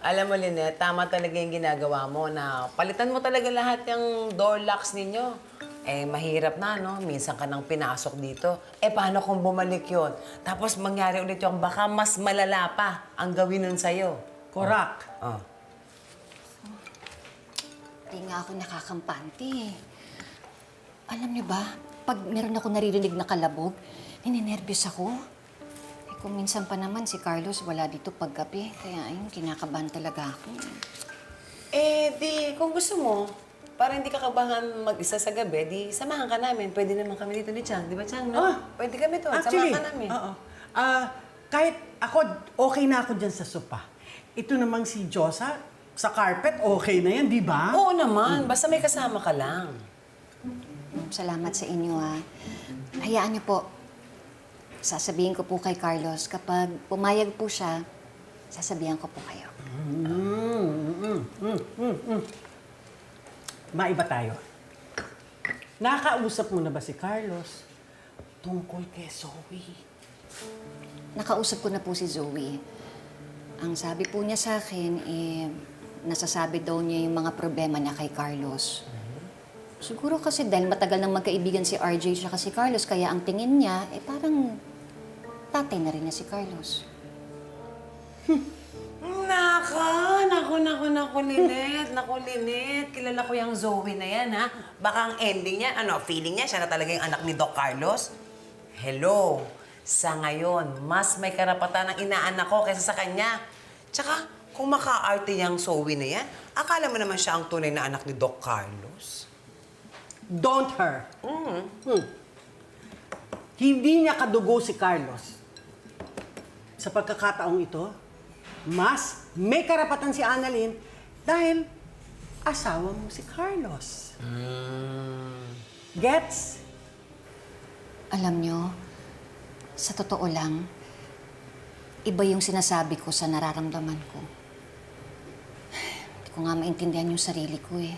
Alam mo, Lynette, tama talaga yung ginagawa mo na palitan mo talaga lahat yung door locks ninyo. Eh, mahirap na, no? Minsan ka nang pinasok dito. Eh, paano kung bumalik yon? Tapos mangyari ulit yung baka mas malala pa ang gawin nun sa'yo. Correct. Oh. Di nga ako nakakampante eh. Alam niyo ba, pag meron ako naririnig na kalabog, nininervyos ako. Kung minsan pa naman si Carlos wala dito paggabi, kaya ayun, kinakabahan talaga ako. Eh, di, kung gusto mo, para hindi ka kabahan mag-isa sa gabi, di samahan ka namin. Pwede naman kami dito ni Chang. Di ba, Chang? No? Ah, Pwede kami doon. Actually, samahan ka namin. oo. Ah, kahit ako, okay na ako dyan sa sopa. Ito namang si Josa, sa carpet, okay na yan, di ba? Oo naman. Basta may kasama ka lang. Salamat sa inyo ah. Hayaan niyo po, sasabihin ko po kay Carlos, kapag pumayag po siya, sasabihan ko po kayo. Maiba tayo. Nakausap mo na ba si Carlos tungkol kay Zoe? Nakausap ko na po si Zoe. Ang sabi po niya sa akin, eh, nasasabi daw niya yung mga problema niya kay Carlos. Siguro kasi dahil matagal nang magkaibigan si RJ siya si Carlos, kaya ang tingin niya, eh parang tatay na rin na si Carlos. Naka! Naku, naku, naku, Lynette. Naku, Lynette. Kilala ko yung Zoe na yan, ha? Baka ang ending niya, ano, feeling niya, siya na talaga yung anak ni Doc Carlos? Hello! Sa ngayon, mas may karapatan ang inaanak ko kaysa sa kanya. Tsaka, kung maka-arte yung Zoe na yan, akala mo naman siya ang tunay na anak ni Doc Carlos? Don't her. Hmm. Hindi niya kadugo si Carlos. Sa pagkakataong ito, mas may karapatan si Annalyn dahil asawa mo si Carlos. Gets? Alam niyo, sa totoo lang, iba yung sinasabi ko sa nararamdaman ko. Hindi ko nga maintindihan yung sarili ko eh.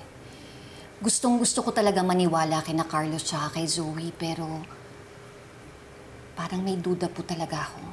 Gustong gusto ko talaga maniwala kay na Carlos tsaka kay Zoe, pero parang may duda po talaga ako.